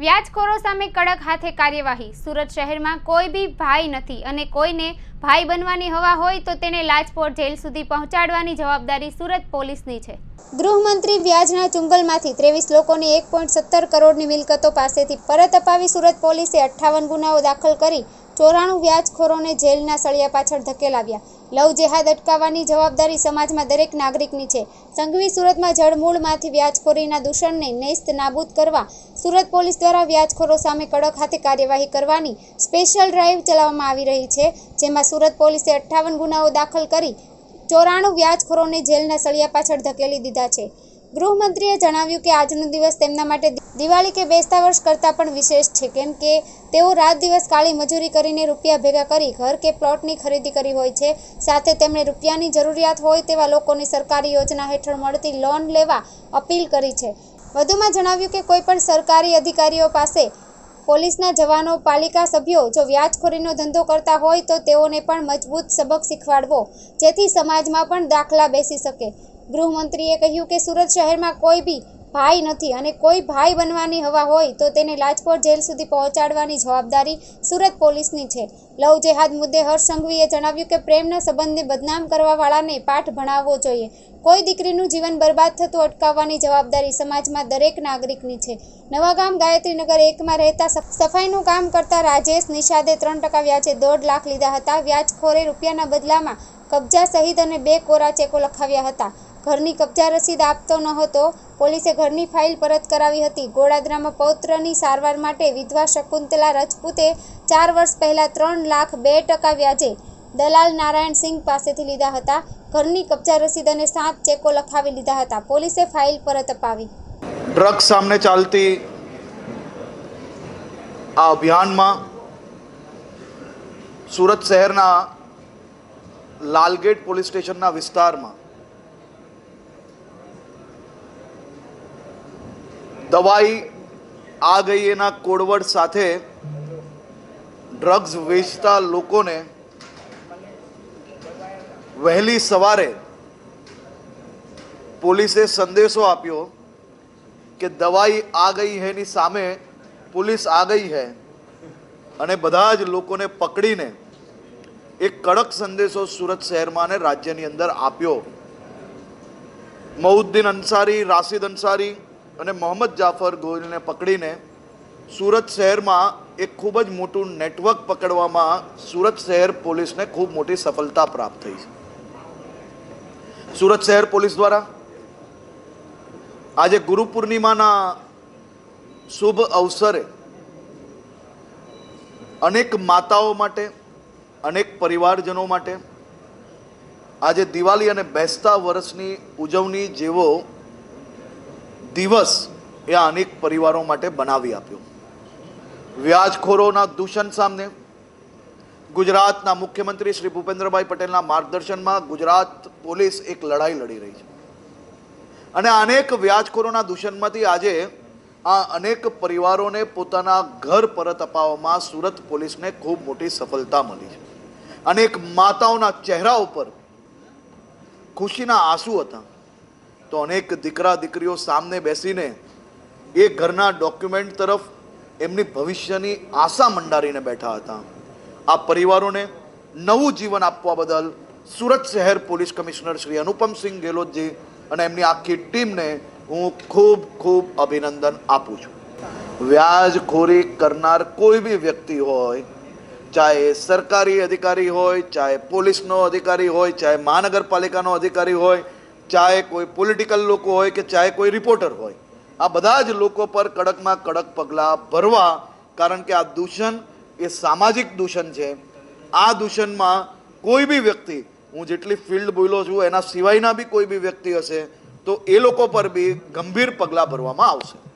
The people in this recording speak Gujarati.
વ્યાજખોરો સામે કડક હાથે કાર્યવાહી. સુરત શહેરમાં કોઈ બી ભાઈ નથી અને કોઈને ભાઈ બનવાની હવા હોય તો તેને લાજપોર જેલ સુધી પહોંચાડવાની જવાબદારી સુરત પોલીસની છે. ગૃહમંત્રી વ્યાજના ચુંગલમાંથી ત્રેવીસ લોકોની એક પોઈન્ટ સત્તર કરોડની મિલકતો પાસેથી પરત અપાવી સુરત પોલીસે અઠ્ઠાવન ગુનાઓ દાખલ કરી ચોરાણું વ્યાજખોરોને જેલના સળિયા પાછળ ધકેલાવ્યા. લવ જેહાદ અટકાવવાની જવાબદારી સમાજમાં દરેક નાગરિકની છે. સંઘવી સુરતમાં જળમૂળમાંથી વ્યાજખોરીના દૂષણને નેસ્ત નાબૂદ કરવા સુરત પોલીસ દ્વારા વ્યાજખોરો સામે કડક હાથે કાર્યવાહી કરવાની સ્પેશિયલ ડ્રાઈવ ચલાવવામાં આવી રહી છે, જેમાં સુરત પોલીસે અઠ્ઠાવન ગુનાઓ દાખલ કરી ચોરાણું વ્યાજખોરોને જેલના સળિયા પાછળ ધકેલી દીધા છે. ગૃહમંત્રીએ જણાવ્યું કે આજનો દિવસ તેમના માટે દિવાળી કે બેસતા વર્ષ કરતાં પણ વિશેષ છે. કેમ કે તેઓ રાત દિવસ કાળી મજૂરી કરીને રૂપિયા ભેગા કરી ઘર કે પ્લોટની ખરીદી કરી હોય છે. સાથે તેમણે રૂપિયાની જરૂરિયાત હોય તેવા લોકોની સરકારી યોજના હેઠળ મળતી લોન લેવા અપીલ કરી છે. વધુમાં જણાવ્યું કે કોઈ પણ સરકારી અધિકારીઓ પાસે પોલીસના જવાનો, પાલિકા સભ્યો જો વ્યાજખોરીનો ધંધો કરતા હોય તો તેઓને પણ મજબૂત સબક શીખવાડવો, જેથી સમાજમાં પણ દાખલા બેસી શકે. ગૃહમંત્રીએ કહ્યું કે સુરત શહેરમાં કોઈ બી ભાઈ નથી અને કોઈ ભાઈ બનવાની હવા હોય તો તેને લાજપોર જેલ સુધી પહોંચાડવાની જવાબદારી સુરત પોલીસની છે. લવ જેહાદ મુદ્દે હર્ષ સંઘવીએ જણાવ્યું કે પ્રેમના સંબંધને બદનામ કરવાવાળાને પાઠ ભણાવવો જોઈએ. કોઈ દીકરીનું જીવન બરબાદ થતું અટકાવવાની જવાબદારી સમાજમાં દરેક નાગરિકની છે. નવાગામ ગાયત્રીનગર એકમાં રહેતા સફ- સફાઈનું કામ કરતા રાજેશ નિષાદે ત્રણ ટકા વ્યાજે દોઢ લાખ લીધા હતા. વ્યાજખોરે રૂપિયાના બદલામાં કબજા સહિત અને બે કોરા ચેકો લખાવ્યા હતા. ઘરની કબજા રસીદ આપતો ન હતો પોલીસે ઘરની ફાઇલ પરત કરાવી હતી. ગોળાદરામાં પૌત્રની સારવાર માટે વિધવા શકુંતલા રજપૂતે ચાર વર્ષ પહેલાં ત્રણ લાખ બે ટકા વ્યાજે દલાલ નારાયણ સિંહ પાસેથી લીધા હતા. ઘરની કબજા રસીદ અને સાત ચેકો લખાવી લીધા હતા. પોલીસે ફાઇલ પરત અપાવી. ડ્રગ્સ સામે ચાલતી આ અભિયાનમાં સુરત શહેરના લાલગેટ પોલીસ સ્ટેશનના વિસ્તારમાં દવાઈ આ ગઈ એના કોડવડ સાથે ડ્રગ્સ વેચતા લોકોને વહેલી સવારે પોલીસે સંદેશો આપ્યો કે દવાઈ આ ગઈ હૈની સામે પોલીસ આ ગઈ હે. અને બધા જ લોકોને પકડીને એક કડક સંદેશો સુરત શહેરમાં અને રાજ્યની અંદર આપ્યો. મઉદ્દીન અંસારી, રાશિદ અંસારી અને મોહમ્મદ જાફર ગોહિલને પકડીને સુરત શહેરમાં એક ખૂબ જ મોટું નેટવર્ક પકડવામાં સુરત શહેર પોલીસને ખૂબ મોટી સફળતા પ્રાપ્ત થઈ છે. સુરત શહેર પોલીસ દ્વારા આજે ગુરુ પૂર્ણિમાના શુભ અવસરે અનેક માતાઓ માટે, અનેક પરિવારજનો માટે આજે દિવાળી અને બેસતા વર્ષની ઉજવણી જેવો દિવસ એ અનેક પરિવારો માટે બનાવી આપ્યો. વ્યાજખોરોના દૂષણ સામે ગુજરાતના મુખ્યમંત્રી શ્રી ભૂપેન્દ્રભાઈ પટેલના માર્ગદર્શનમાં ગુજરાત પોલીસ એક લડાઈ લડી રહી છે. અને અનેક વ્યાજખોરોના દૂષણમાંથી આજે આ અનેક પરિવારોને પોતાના ઘર પરત અપાવવામાં સુરત પોલીસને ખૂબ મોટી સફળતા મળી છે. અનેક માતાઓના ચહેરા ઉપર ખુશીના આંસુ હતા. તો અનેક દીકરા દીકરીઓ સામને બેસીને એ ઘરના ડોક્યુમેન્ટ તરફ એમની ભવિષ્યની આશા મંડારીને બેઠા હતા. આ પરિવારોને નવું જીવન આપવા બદલ સુરત શહેર પોલીસ કમિશનર શ્રી અનુપમસિંહ ગેહલોતજી અને એમની આખી ટીમને હું ખૂબ ખૂબ અભિનંદન આપું છું. વ્યાજખોરી કરનાર કોઈ બી વ્યક્તિ હોય, ચાહે સરકારી અધિકારી હોય, ચાહે પોલીસનો અધિકારી હોય, ચાહે મહાનગરપાલિકાનો અધિકારી હોય ચાહે કોઈ પોલિટિકલ લોકો હોય કે ચાહે કોઈ રિપોર્ટર હોય, આ બધા જ લોકો પર કડકમાં કડક પગલાં ભરવા, કારણ કે આ દૂષણ એ સામાજિક દૂષણ છે. આ દૂષણમાં કોઈ બી વ્યક્તિ, હું જેટલી ફિલ્ડ બોલો છું, એના સિવાયના બી કોઈ બી વ્યક્તિ હશે, તો એ લોકો પર બી ગંભીર પગલાં ભરવામાં આવશે.